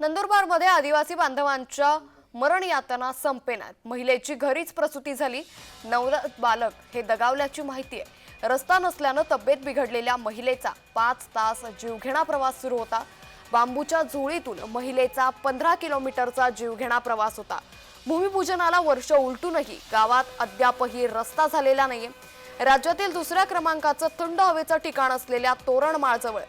नंदुरबारमध्ये आदिवासी बांधवांच्या मरण यातना संपेनात. महिलेची घरीच प्रसूती झाली. नवजात बालक हे दगावल्याची माहिती आहे. रस्ता नसल्यानं तब्येत बिघडलेल्या महिलेचा पाच तास जीवघेणा प्रवास सुरू होता. बांबूच्या झोळीतून महिलेचा पंधरा किलोमीटरचा जीवघेणा प्रवास होता. भूमिपूजनाला वर्ष उलटूनही गावात अद्यापही रस्ता झालेला नाहीये. राज्यातील दुसऱ्या क्रमांकाचं थंड हवेचं ठिकाण असलेल्या तोरणमाळजवळ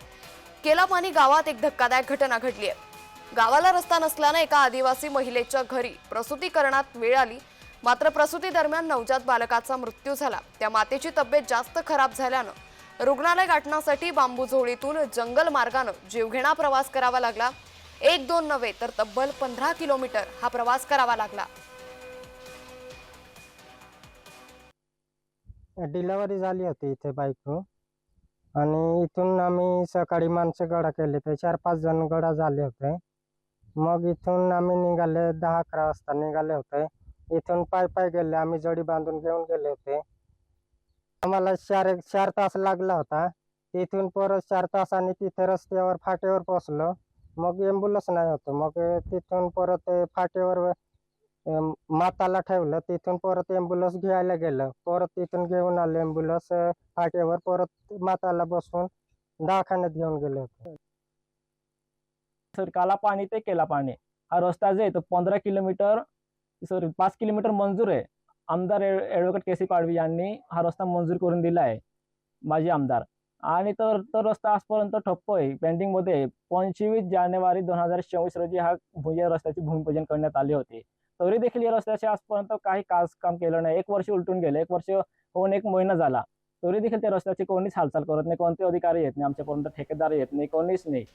केलापानी गावात एक धक्कादायक घटना घडली आहे. गावाला रस्ता नसल्यानं एका आदिवासी महिलेच्या घरी प्रसूती करण्यात वेळ आली. मात्र प्रसूती दरम्यान नवजात बालकाचा मृत्यू झाला. त्या मातेची तब्येत जास्त खराब झाल्यानं रुग्णालय गाठण्यासाठी बांबू झोळीतून जंगल मार्गानं जीवघेणा प्रवास करावा लागला. एक दोन नव्हे तर तब्बल पंधरा किलोमीटर हा प्रवास करावा लागला. डिलेवरी झाली होती इथे बाईकवर. आणि इथून आम्ही सकाळी माणसं गडा केले. ते चार पाच जण गडा झाले होते. मग इथून आम्ही निघाले दहा अकरा वाजता निघाले होते. इथून पाय पाय गेले आम्ही जोडी बांधून घेऊन गेले होते. आम्हाला चार एक चार तास लागला होता. तिथून परत चार तासाने तिथे रस्त्यावर फाट्यावर पोचलो मग एम्बुलन्स नाही होतं. मग तिथून परत फाटेवर फाट्यावर माताला ठेवलं. तिथून परत एम्बुलन्स घ्यायला गेलं. परत तिथून घेऊन आलं. एम्बुलन्स फाट्यावर. परत माताला बसून दवाखान्यात घेऊन गेले होते. सर काला पाणी ते केला पाणी. हा रस्ता जो आहे तो पंधरा किलोमीटर सॉरी पाच किलोमीटर मंजूर आहे. आमदार ॲडव्होकेट के सी पाडवी यांनी हा रस्ता मंजूर करून दिला आहे माजी आमदार. आणि तर तो रस्ता आजपर्यंत ठप्प आहे. पेंडिंगमध्ये पंचवीस जानेवारी दोन हजार चोवीस रोजी हा भू- या रस्त्याचे भूमिपूजन करण्यात आले होते. तरी देखील या रस्त्याचे आजपर्यंत काही काज काम केलं नाही. एक वर्ष उलटून गेलं. एक वर्ष होऊन एक महिना झाला. तरी देखील त्या रस्त्याची कोणीच हालचाल करत नाही. कोणते अधिकारी येत नाही. आमच्यापर्यंत ठेकेदार येत नाही. कोणीच नाही.